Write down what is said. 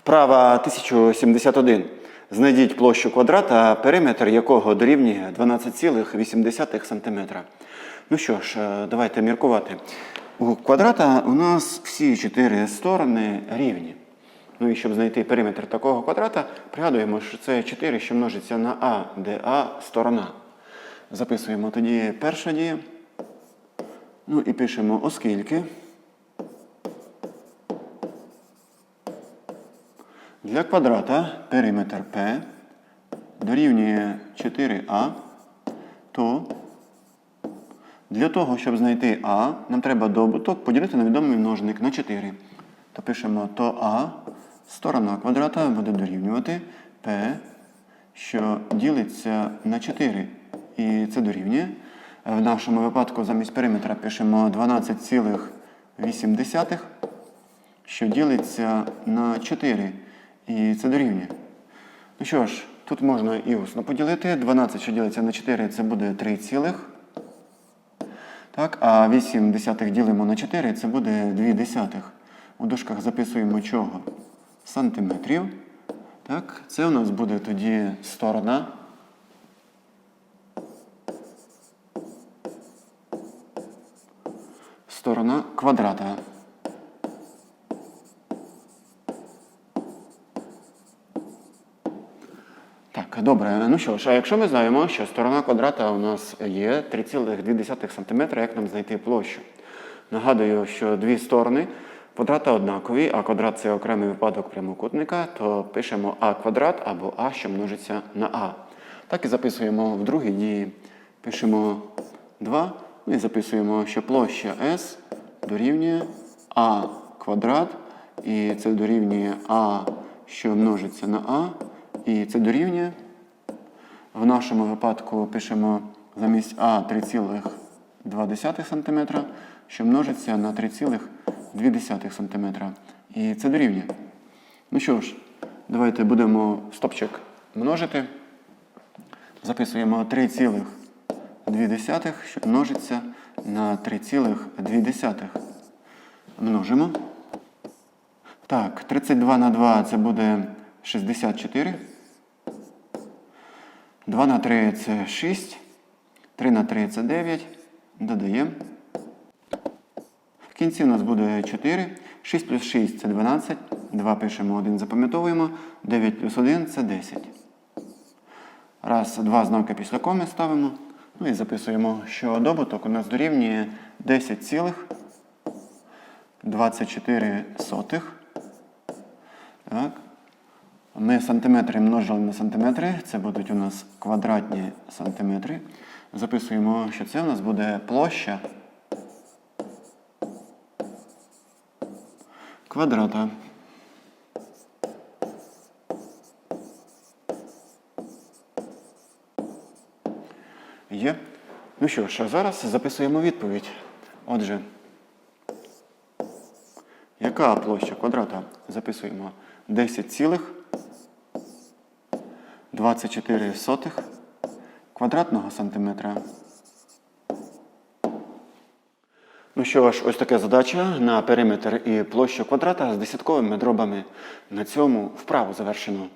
Вправа 1071. Знайдіть площу квадрата, периметр якого дорівнює 12,8 см. Ну що ж, е, давайте міркувати. У квадрата у нас всі чотири сторони рівні. Ну і щоб знайти периметр такого квадрата, пригадуємо, що це 4, що множиться на А, де А сторона. Записуємо тоді перша дія. Ну і пишемо, оскільки. Для квадрата периметр P дорівнює 4А, то для того, щоб знайти А, нам треба добуток поділити на відомий множник на 4. То пишемо то А, сторона квадрата буде дорівнювати P, що ділиться на 4. І це дорівнює. В нашому випадку замість периметра пишемо 12,8, що ділиться на 4. І це дорівнює. Ну що ж, тут можна і усно поділити. 12, що ділиться на 4, це буде 3 цілих. Так, а 8 десятих ділимо на 4, це буде 2 десятих. У дужках записуємо чого? Сантиметрів. Так, це у нас буде тоді сторона. Сторона квадрата. Так, добре. Ну що ж, а якщо ми знаємо, що сторона квадрата у нас є 3,2 см, як нам знайти площу? Нагадую, що дві сторони квадрата однакові, а квадрат це окремий випадок прямокутника, то пишемо а квадрат або а, що множиться на а. Так і записуємо в другій дії. Пишемо 2, ну і записуємо, що площа S дорівнює а квадрат, і це дорівнює а, що множиться на а. І це дорівнює. В нашому випадку пишемо замість А 3,2 см, що множиться на 3,2 см. І це дорівнює. Ну що ж, давайте будемо стопчик множити. Записуємо 3,2, що множиться на 3,2. Множимо. Так, 32 на 2 це буде 64. 2 на 3 це 6. 3 на 3 це 9. Додаємо. В кінці у нас буде 4. 6 плюс 6 це 12. 2 пишемо, 1 запам'ятовуємо. 9 плюс 1 це 10. Раз, два знаки після коми ставимо. Ну і записуємо, що добуток у нас дорівнює 10,24 сотих. Так. Ми сантиметри множили на сантиметри, це будуть у нас квадратні сантиметри. Записуємо, що це у нас буде площа квадрата. Є. Ну що ж, а зараз записуємо відповідь. Отже, яка площа квадрата? Записуємо 10 цілих 24 сотих квадратного сантиметра. Ну що ж, ось така задача на периметр і площу квадрата з десятковими дробами. На цьому вправу завершено.